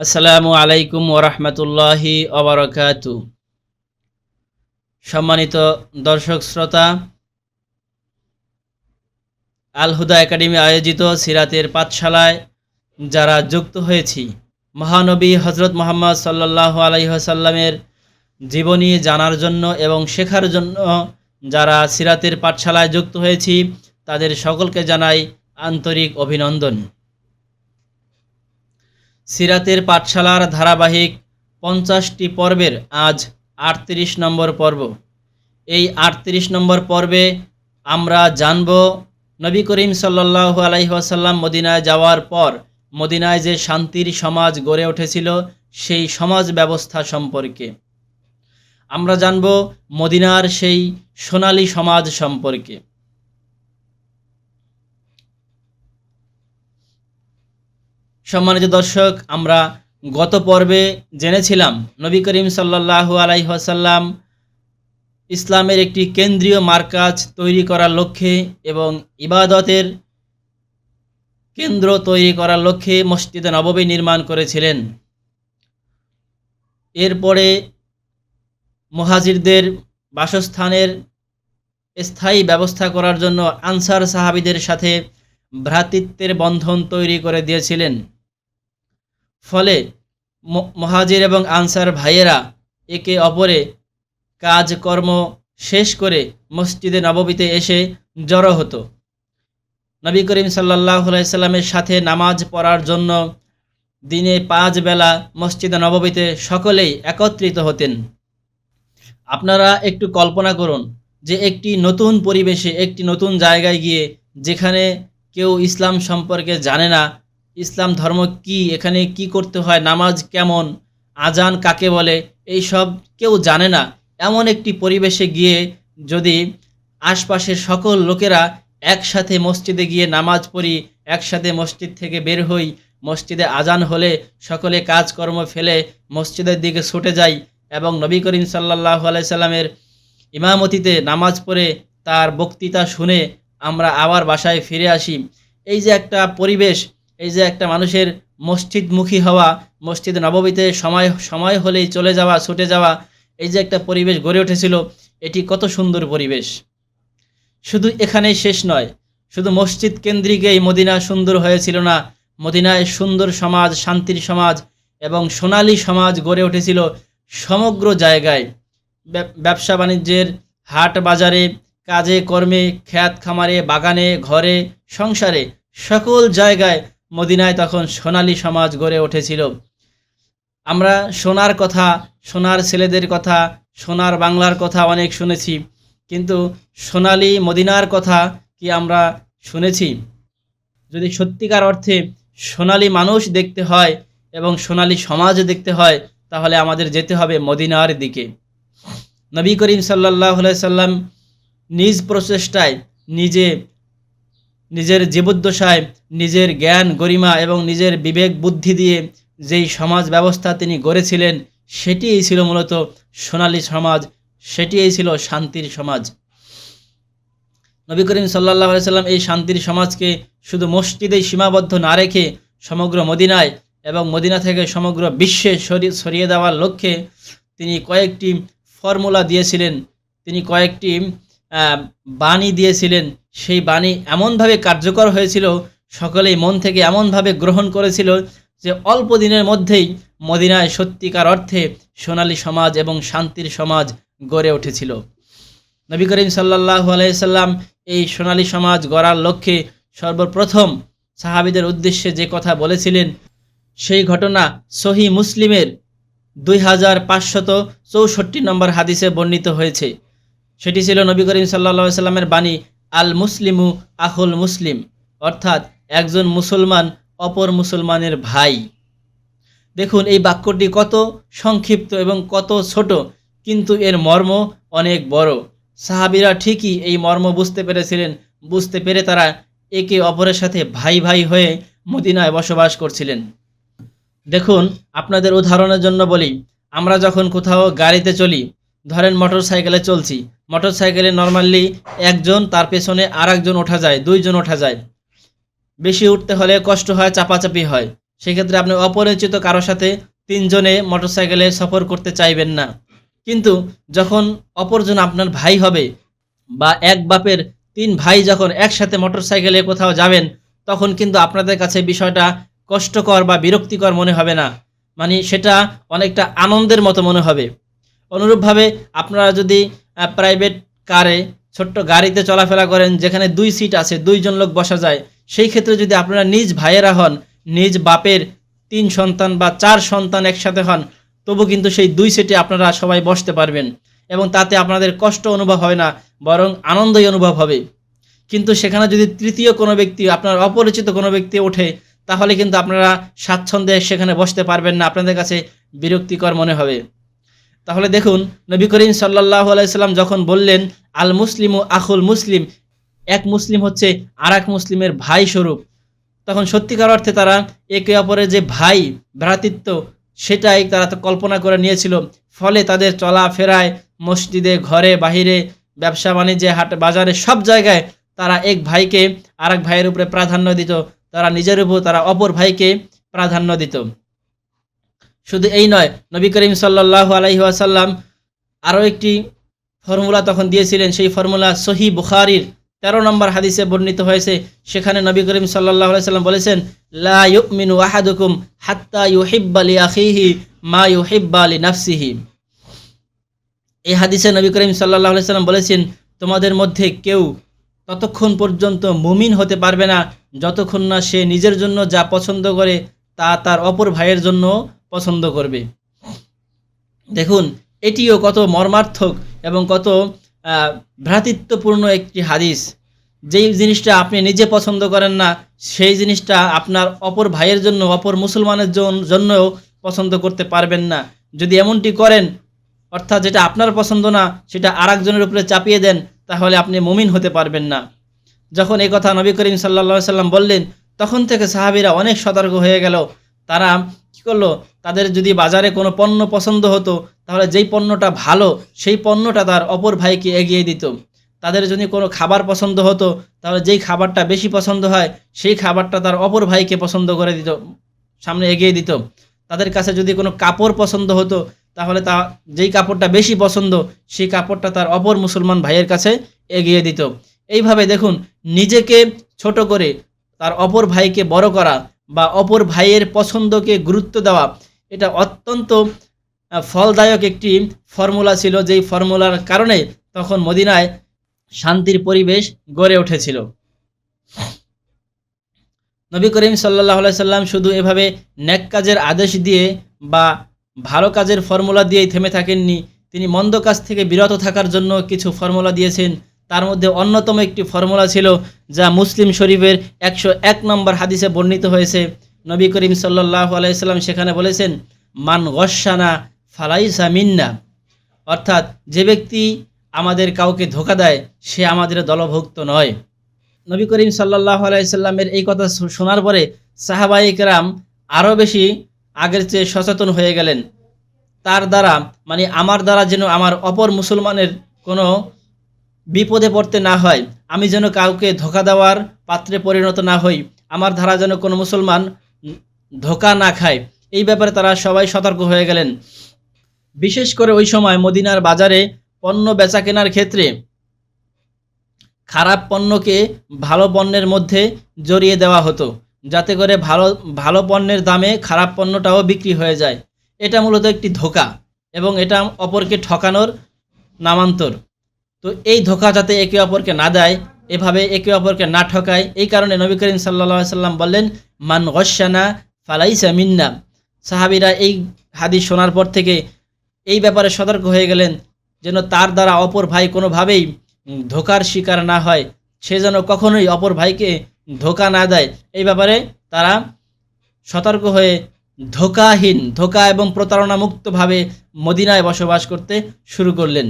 আসসালামু আলাইকুম ওরহমতুল্লাহি অবরকাতু সম্মানিত দর্শক শ্রোতা, আল হুদা একাডেমি আয়োজিত সিরাতের পাঠশালায় যারা যুক্ত হয়েছি, মহানবী হজরত মোহাম্মদ সাল্লাহ আলাইসাল্লামের জীবনী জানার জন্য এবং শেখার জন্য যারা সিরাতের পাঠশালায় যুক্ত হয়েছি, তাদের সকলকে জানাই আন্তরিক অভিনন্দন। সিরাতের পাঠশালার ধারাবাহিক পঞ্চাশটি পর্বের আজ আটত্রিশ নম্বর পর্ব। এই আটত্রিশ নম্বর পর্বে আমরা জানব, নবী করিম সাল্লাহ আলাইসাল্লাম মদিনায় যাওয়ার পর মদিনায় যে শান্তির সমাজ গড়ে উঠেছিল, সেই সমাজ ব্যবস্থা সম্পর্কে। আমরা জানব মদিনার সেই সোনালী সমাজ সম্পর্কে। সম্মানিত দর্শক, আমরা গত পর্বে জেনেছিলাম নবী করিম সাল্লাহু আলাইসাল্লাম ইসলামের একটি কেন্দ্রীয় মার্কাজ তৈরি করার লক্ষ্যে এবং ইবাদতের কেন্দ্র তৈরি করার লক্ষ্যে মসজিদে নববী নির্মাণ করেছিলেন। এরপরে মহাজিরদের বাসস্থানের স্থায়ী ব্যবস্থা করার জন্য আনসার সাহাবিদের সাথে ভ্রাতৃত্বের বন্ধন তৈরি করে দিয়েছিলেন। ফলে মহাজির এবং আনসার ভাইয়েরা একে অপরে কাজকর্ম শেষ করে মসজিদে নববীতে এসে জড়ো হতো। নবী করিম সাল্লাহ সাল্লামের সাথে নামাজ পড়ার জন্য দিনে পাঁচ বেলা মসজিদে নববীতে সকলেই একত্রিত হতেন। আপনারা একটু কল্পনা করুন যে একটি নতুন পরিবেশে, একটি নতুন জায়গায় গিয়ে যেখানে কেউ ইসলাম সম্পর্কে জানে না ইসলাম ধর্ম কি? এখানে কি করতে হয়? নামাজ কেমন? আজান কাকে বলে? এই সব কেউ জানে না। এমন একটি পরিবেশে গিয়ে যদি আশপাশের সকল লোকেরা একসাথে মসজিদে গিয়ে নামাজ পড়ি, একসাথে মসজিদ থেকে বের হই, মসজিদে আজান হলে সকলে কাজকর্ম ফেলে মসজিদের দিকে ছুটে যাই এবং নবী করিম সাল্লাহ আলাইসাল্লামের ইমামতিতে নামাজ পড়ে তার বক্তৃতা শুনে আমরা আবার বাসায় ফিরে আসি। এই যে একটা পরিবেশ এই যে একটা মানুষের মসজিদমুখী হওয়া, মসজিদ নববীতে সময় সময় হলেই চলে যাওয়া, ছুটে যাওয়া, এই যে একটা পরিবেশ গড়ে উঠেছিল, এটি কত সুন্দর পরিবেশ। শুধু এখানেই শেষ নয়, শুধু মসজিদ কেন্দ্রিক এই মদিনা সুন্দর হয়েছিল না, মদিনায় সুন্দর সমাজ, শান্তির সমাজ এবং সোনালী সমাজ গড়ে উঠেছিল সমগ্র জায়গায়। ব্যবসা বাণিজ্যের হাট বাজারে, কাজে কর্মে, খ্যাত খামারে, বাগানে, ঘরে, সংসারে সকল জায়গায় মদিনায় তখন সোনালী সমাজ গড়ে উঠেছিল। আমরা সোনার কথা, সোনার ছেলেদের কথা, সোনার বাংলার কথা অনেক শুনেছি, কিন্তু সোনালি মদিনার কথা কি আমরা শুনেছি? যদি সত্যিকার অর্থে সোনালি মানুষ দেখতে হয় এবং সোনালি সমাজ দেখতে হয়, তাহলে আমাদের যেতে হবে মদিনার দিকে। নবী করিম সাল্লাহ সাল্লাম নিজ প্রচেষ্টায় নিজে নিজের জীবদ্দশায় নিজের জ্ঞান, গরিমা এবং নিজের বিবেক, বুদ্ধি দিয়ে যেই সমাজ ব্যবস্থা তিনি গড়েছিলেন, সেটিই ছিল মূলত সোনালী সমাজ, সেটিই ছিল শান্তির সমাজ। নবী করিম সাল্লাহ সাল্লাম এই শান্তির সমাজকে শুধু মসজিদেই সীমাবদ্ধ না রেখে সমগ্র মদিনায় এবং মদিনা থেকে সমগ্র বিশ্বে সরিয়ে দেওয়ার লক্ষ্যে তিনি কয়েকটি ফর্মুলা দিয়েছিলেন। তিনি কয়েকটি বাণী দিয়েছিলেন। সেই বাণী এমনভাবে কার্যকর হয়েছিল, সকলেই মন থেকে এমনভাবে গ্রহণ করেছিল যে অল্প দিনের মধ্যেই মদিনায় সত্যিকার অর্থে সোনালী সমাজ এবং শান্তির সমাজ গড়ে উঠেছিল। নবী করিম সাল্লাহ আলাইসাল্লাম এই সোনালী সমাজ গড়ার লক্ষ্যে সর্বপ্রথম সাহাবিদের উদ্দেশ্যে যে কথা বলেছিলেন, সেই ঘটনা সহি মুসলিমের দুই হাজার পাঁচশত চৌষট্টি নম্বর হাদিসে বর্ণিত হয়েছে। সেটি ছিল নবী করিম সাল্লা সাল্লামের বাণী আল মুসলিমু আহুল মুসলিম, অর্থাৎ একজন মুসলমান অপর মুসলমানের ভাই। দেখুন, এই বাক্যটি কত সংক্ষিপ্ত এবং কত ছোট, কিন্তু এর মর্ম অনেক বড়। সাহাবিরা ঠিকই এই মর্ম বুঝতে পেরেছিলেন। বুঝতে পেরে তারা একে অপরের সাথে ভাই ভাই হয়ে মদিনায় বসবাস করছিলেন। দেখুন, আপনাদের উদাহরণের জন্য বলি, আমরা যখন কোথাও গাড়িতে চলি ধরেন মোটর সাইকেলে চলছি। মোটর সাইকেলে নর্মালি একজন, তার পেছনে আর একজন ওঠা যায়, দুইজন ওঠা যায়। বেশি উঠতে হলে কষ্ট হয়, চাপাচাপি হয়। সেক্ষেত্রে আপনি অপরিচিত কারোর সাথে তিনজনে মোটর সাইকেলে সফর করতে চাইবেন না। কিন্তু যখন অপরজন আপনার ভাই হবে বা এক বাপের তিন ভাই যখন একসাথে মোটর সাইকেলে কোথাও যাবেন, তখন কিন্তু আপনাদের কাছে বিষয়টা কষ্টকর বা বিরক্তিকর মনে হবে না। মানে সেটা অনেকটা আনন্দের মতো মনে হবে। অনুরূপভাবে আপনারা যদি প্রাইভেট কারে ছোট্ট গাড়িতে চলাফেরা করেন, যেখানে দুই সিট আছে, দুইজন লোক বসা যায়, সেই ক্ষেত্রে যদি আপনারা নিজ ভাইয়েরা হন, নিজ বাপের তিন সন্তান বা চার সন্তান একসাথে হন, তবু কিন্তু সেই দুই সিটে আপনারা সবাই বসতে পারবেন এবং তাতে আপনাদের কষ্ট অনুভব হয় না, বরং আনন্দই অনুভব হবে। কিন্তু সেখানে যদি তৃতীয় কোনো ব্যক্তি, আপনার অপরিচিত কোনো ব্যক্তি ওঠে, তাহলে কিন্তু আপনারা স্বাচ্ছন্দ্যে সেখানে বসতে পারবেন না। আপনাদের কাছে বিরক্তিকর মনে হবে। তাহলে দেখুন, নবী করিম সাল্লাহ আলাইসাল্লাম যখন বললেন, আল মুসলিম ও আখুল মুসলিম এক মুসলিম হচ্ছে আর এক মুসলিমের ভাই স্বরূপ। তখন সত্যিকার অর্থে তারা একে অপরের যে ভাই, ভ্রাতৃত্ব, সেটাই তারা তো কল্পনা করে নিয়েছিল। ফলে তাদের চলাফেরায়, মসজিদে, ঘরে, বাহিরে, ব্যবসা বাণিজ্যে, হাট বাজারে, সব জায়গায় তারা এক ভাইকে আরেক ভাইয়ের উপরে প্রাধান্য দিত। তারা নিজের উপর, তারা অপর ভাইকে প্রাধান্য দিত। শুধু এই নয়, নবী করিম সাল্লাহ আলাইহি আসাল্লাম আরও একটি ফর্মুলা তখন দিয়েছিলেন। সেই ফর্মুলা সহি বুখারির তেরো নম্বর হাদিসে বর্ণিত হয়েছে। সেখানে নবী করিম সাল্লাহ সাল্লাম বলেছেন, লা ইউমিনু আহাদুকুম হাত্তা ইউহিব্বা লি আখিহি মা ইউহিব্বা লি নাফসিহি এই হাদিসে নবী করিম সাল্লাহ সাল্লাম বলেছেন, তোমাদের মধ্যে কেউ ততক্ষণ পর্যন্ত মুমিন হতে পারবে না। যতক্ষণ না সে নিজের জন্য যা পছন্দ করে তা তার অপর ভাইয়ের জন্য পছন্দ করবে। দেখুন, এটিও কত মর্মার্থক এবং কত ভ্রাতৃত্বপূর্ণ একটি হাদিস। যেই জিনিসটা আপনি নিজে পছন্দ করেন না, সেই জিনিসটা আপনার অপর ভাইয়ের জন্য, অপর মুসলমানের জন- জন্যও পছন্দ করতে পারবেন না। যদি এমনটি করেন, অর্থাৎ যেটা আপনার পছন্দ না, সেটা আরেকজনের উপরে চাপিয়ে দেন, তাহলে আপনি মুমিন হতে পারবেন না। যখন এই কথা নবী করিম সাল্লা সাল্লাম বললেন, তখন থেকে সাহাবিরা অনেক সতর্ক হয়ে গেল। তারা করল? তাদের যদি বাজারে কোনো পণ্য পছন্দ হতো, তাহলে যেই পণ্যটা ভালো, সেই পণ্যটা তার অপর ভাইকে এগিয়ে দিত। তাদের যদি কোনো খাবার পছন্দ হতো, তাহলে যেই খাবারটা বেশি পছন্দ হয়, সেই খাবারটা তার অপর ভাইকে পছন্দ করে দিত, সামনে এগিয়ে দিত। তাদের কাছে যদি কোনো কাপড় পছন্দ হতো, তাহলে তা, যেই কাপড়টা বেশি পছন্দ, সেই কাপড়টা তার অপর মুসলমান ভাইয়ের কাছে এগিয়ে দিত। এইভাবে দেখুন, নিজেকে ছোট করে তার অপর ভাইকে বড় করা বা অপর ভাইয়ের পছন্দকে গুরুত্ব দেওয়া, এটা অত্যন্ত ফলদায়ক একটি ফর্মুলা ছিল। যেই ফর্মুলার কারণে তখন মদিনায় শান্তির পরিবেশ গড়ে উঠেছিল। নবী করিম সাল্লাহ সাল্লাম শুধু এভাবে ন্যাক কাজের আদেশ দিয়ে বা ভালো কাজের ফর্মুলা দিয়েই থেমে থাকেননি। তিনি মন্দ কাজ থেকে বিরত থাকার জন্য কিছু ফর্মুলা দিয়েছেন। তার মধ্যে অন্যতম একটি ফর্মুলা ছিল যা মুসলিম শরীফের একশো এক নম্বর হাদিসে বর্ণিত হয়েছে। নবী করিম সাল্লাহ আলাইসাল্লাম সেখানে বলেছেন, মান গসানা ফালাইসা মিন্না। অর্থাৎ যে ব্যক্তি আমাদের কাউকে ধোকা দেয়, সে আমাদের দলভুক্ত নয়। নবী করিম সাল্লাহ আলাইসাল্লামের এই কথা শোনার পরে সাহাবাইকরাম আরও বেশি আগের চেয়ে সচেতন হয়ে গেলেন। তার দ্বারা মানে আমার দ্বারা যেন আমার অপর মুসলমানের কোনো বিপদে পড়তে না হয়। আমি যেন কাউকে ধোকা দেওয়ার পাত্রে পরিণত না হই। আমার ধারা যেন কোনো মুসলমান ধোকা না খায়। এই ব্যাপারে তারা সবাই সতর্ক হয়ে গেলেন। বিশেষ করে ওই সময় মদিনার বাজারে পণ্য বেচা কেনার ক্ষেত্রে খারাপ পণ্যকে ভালো পণ্যের মধ্যে জড়িয়ে দেওয়া হতো, যাতে করে ভালো ভালো পণ্যের দামে খারাপ পণ্যটাও বিক্রি হয়ে যায়। এটা মূলত একটি ধোকা এবং এটা অপরকে ঠকানোর নামান্তর। তো এই ধোকা যাতে একে অপরকে না দেয়, এভাবে একে অপরকে না ঠকায়, এই কারণে নবী করিম সাল্লা সাল্লাম বললেন, মান গসানা ফালাইসা মিন্না। সাহাবিরা এই হাদিস শোনার পর থেকে এই ব্যাপারে সতর্ক হয়ে গেলেন, যেন তার দ্বারা অপর ভাই কোনোভাবেই ধোকার শিকার না হয়, সে যেন কখনোই অপর ভাইকে ধোকা না দেয়। এই ব্যাপারে তারা সতর্ক হয়ে ধোকাহীন, ধোকা এবং প্রতারণামুক্তভাবে মদিনায় বসবাস করতে শুরু করলেন।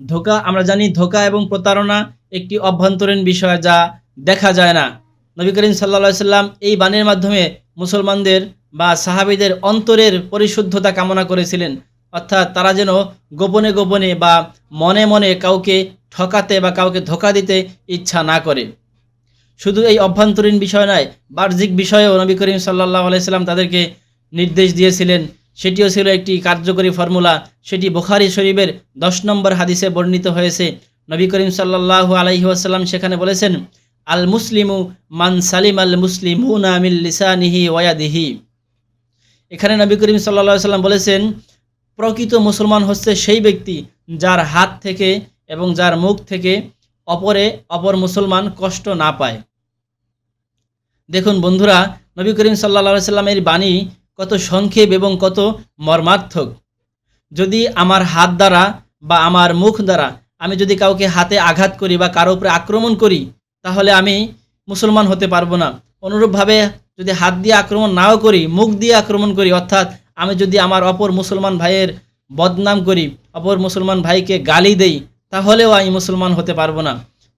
ধোকা, আমরা জানি ধোকা এবং প্রতারণা একটি অভ্যন্তরীণ বিষয় যা দেখা যায় না। নবী করিম সাল্লা সাল্লাম এই বাণীর মাধ্যমে মুসলমানদের বা সাহাবিদের অন্তরের পরিশুদ্ধতা কামনা করেছিলেন। অর্থাৎ তারা যেন গোপনে গোপনে বা মনে মনে কাউকে ঠকাতে বা কাউকে ধোকা দিতে ইচ্ছা না করে। শুধু এই অভ্যন্তরীণ বিষয় নয়, বাহ্যিক বিষয়েও নবী করিম সাল্লাহ আলাইসাল্লাম তাদেরকে নির্দেশ দিয়েছিলেন সেটিও ছিল একটি কার্যকরী ফর্মুলা। সেটি বুখারি শরীফের দশ নম্বর হাদিসে বর্ণিত হয়েছে। নবী করিম সাল্লাহ আলাইহি আসাল্লাম সেখানে বলেছেন আল মুসলিমু মান সালিম আল মুসলিমুনা মিল লিসানিহি ওয়াদিহি এখানে নবী করিম সাল্লা সাল্লাম বলেছেন, প্রকৃত মুসলমান হচ্ছে সেই ব্যক্তি যার হাত থেকে এবং যার মুখ থেকে অপরে অপর মুসলমান কষ্ট না পায়। দেখুন বন্ধুরা, নবী করিম সাল্লা সাল্লামের বাণী কত সংক্ষেপ এবং কত মর্মার্থক। যদি আমার হাত দ্বারা বা আমার মুখ দ্বারা আমি যদি কাউকে হাতে আঘাত করি বা কারও উপরে আক্রমণ করি, তাহলে আমি মুসলমান হতে পারব না। অনুরূপভাবে যদি হাত দিয়ে আক্রমণ নাও করি, মুখ দিয়ে আক্রমণ করি, অর্থাৎ আমি যদি আমার অপর মুসলমান ভাইয়ের বদনাম করি, অপর মুসলমান ভাইকে গালি দেই, তাহলেও আমি মুসলমান হতে পারব না।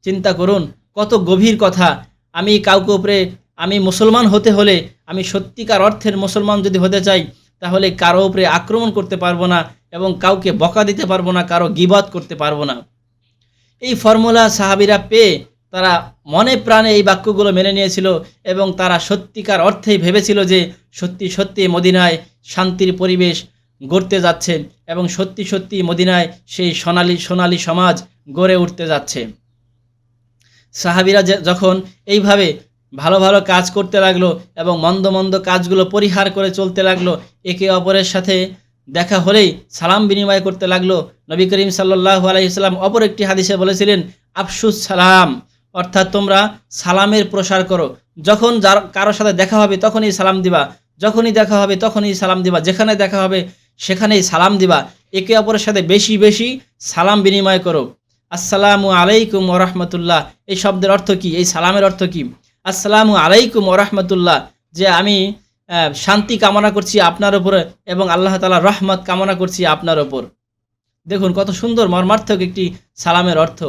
চিন্তা করুন, কত গভীর কথা। আমি কাউকে উপরে আমি মুসলমান হতে হলে, আমি সত্যিকার অর্থের মুসলমান যদি হতে চাই, তাহলে কারও উপরে আক্রমণ করতে পারব না এবং কাউকে বকা দিতে পারব না, কারও গিবাদ করতে পারব না। এই ফর্মুলা সাহাবিরা পেয়ে তারা মনে প্রাণে এই বাক্যগুলো মেনে নিয়েছিল এবং তারা সত্যিকার অর্থেই ভেবেছিল যে সত্যি সত্যি মদিনায় শান্তির পরিবেশ গড়তে যাচ্ছে এবং সত্যি সত্যি মদিনায় সেই সোনালি সোনালি সমাজ গড়ে উঠতে যাচ্ছে। সাহাবিরা যখন এইভাবে ভালো ভালো কাজ করতে লাগল এবং মন্দ মন্দ কাজগুলো পরিহার করে চলতে লাগল। একে অপরের সাথে দেখা হলেই সালাম বিনিময় করতে লাগল। নবী করিম সাল্লাহ আলাইসাল্লাম অপর একটি হাদিসে বলেছিলেন, আফসুস সালাম। অর্থাৎ তোমরা সালামের প্রসার করো। যখন যার কারোর সাথে দেখা হবে তখনই সালাম দিবা। যখনই দেখা হবে তখনই সালাম দিবা। যেখানে দেখা হবে সেখানেই সালাম দিবা। একে অপরের সাথে বেশি বেশি সালাম বিনিময় করো। আসসালামু আলাইকুম ওরহমতুল্লাহ এই শব্দের অর্থ কি? এই সালামের অর্থ কি? আসসালামু আলাইকুম ওরহমতুল্লাহ যে আমি শান্তি কামনা করছি আপনার উপরে এবং আল্লাহ তালা রহমত কামনা করছি আপনার ওপর দেখুন কত সুন্দর মর্মার্থক একটি সালামের অর্থ।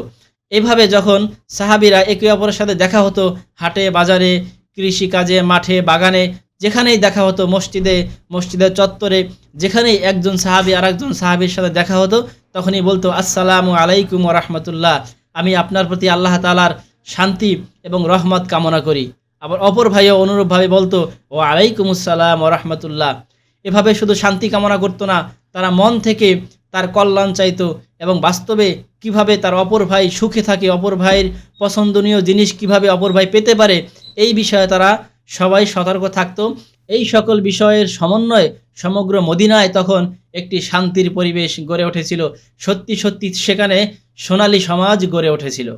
এভাবে যখন সাহাবিরা একে অপরের সাথে দেখা হতো, হাটে, বাজারে, কৃষিকাজে, মাঠে, বাগানে, যেখানেই দেখা হতো, মসজিদে, মসজিদের চত্বরে, যেখানেই একজন সাহাবি আর একজন সাহাবির সাথে দেখা হতো, তখনই বলতো, আসসালামু আলাইকুম রহমতুল্লাহ। আমি আপনার প্রতি আল্লাহ তালার শান্তি এবং রহমত কামনা করি। আবার অপর ভাইও অনুরূপভাবে বলতো, ও আলাইকুম আসসালাম রহমতুল্লাহ। এভাবে শুধু শান্তি কামনা করতো না, তারা মন থেকে তার কল্যাণ চাইতো এবং বাস্তবে কীভাবে তার অপর ভাই সুখে থাকে, অপর ভাইয়ের পছন্দনীয় জিনিস কীভাবে অপর ভাই পেতে পারে, এই বিষয়ে তারা সবাই সতর্ক থাকতো। এই সকল বিষয়ের সমন্বয়ে সমগ্র মদিনায় তখন একটি শান্তির পরিবেশ গড়ে উঠেছিল। সত্যি সত্যি সেখানে সোনালী সমাজ গড়ে উঠেছিল।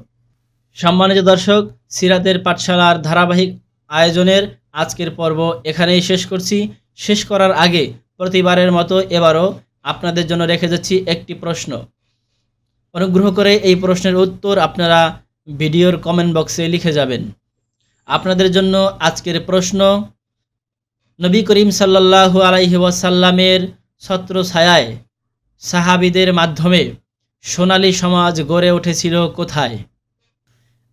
সম্মানিত দর্শক, সিরাতের পাঠশালার ধারাবাহিক আয়োজনের আজকের পর্ব এখানেই শেষ করছি। শেষ করার আগে প্রতিবারের মতো এবারও আপনাদের জন্য রেখে যাচ্ছি একটি প্রশ্ন। অনুগ্রহ করে এই প্রশ্নের উত্তর আপনারা ভিডিওর কমেন্ট বক্সে লিখে যাবেন। আপনাদের জন্য আজকের প্রশ্ন, নবী করিম সাল্লাল্লাহু আলাইহি ওয়াসাল্লামের ছত্র ছায়ায় সাহাবিদের মাধ্যমে সোনালী সমাজ গড়ে উঠেছিল কোথায়?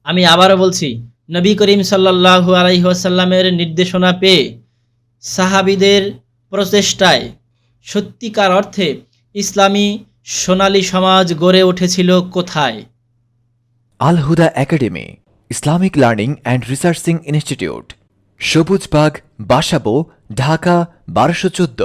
আমি আবারও বলছি, নবী করিম সাল্লাল্লাহু আলাইহি ওয়াসাল্লামের নির্দেশনা পেয়ে সাহাবিদের প্রচেষ্টায় সত্যিকার অর্থে ইসলামী সোনালী সমাজ গড়ে উঠেছিল কোথায়? Al Huda academy, Islamic learning and researching institute Sabujbag Basabo, Dhaka, বারোশো চোদ্দ।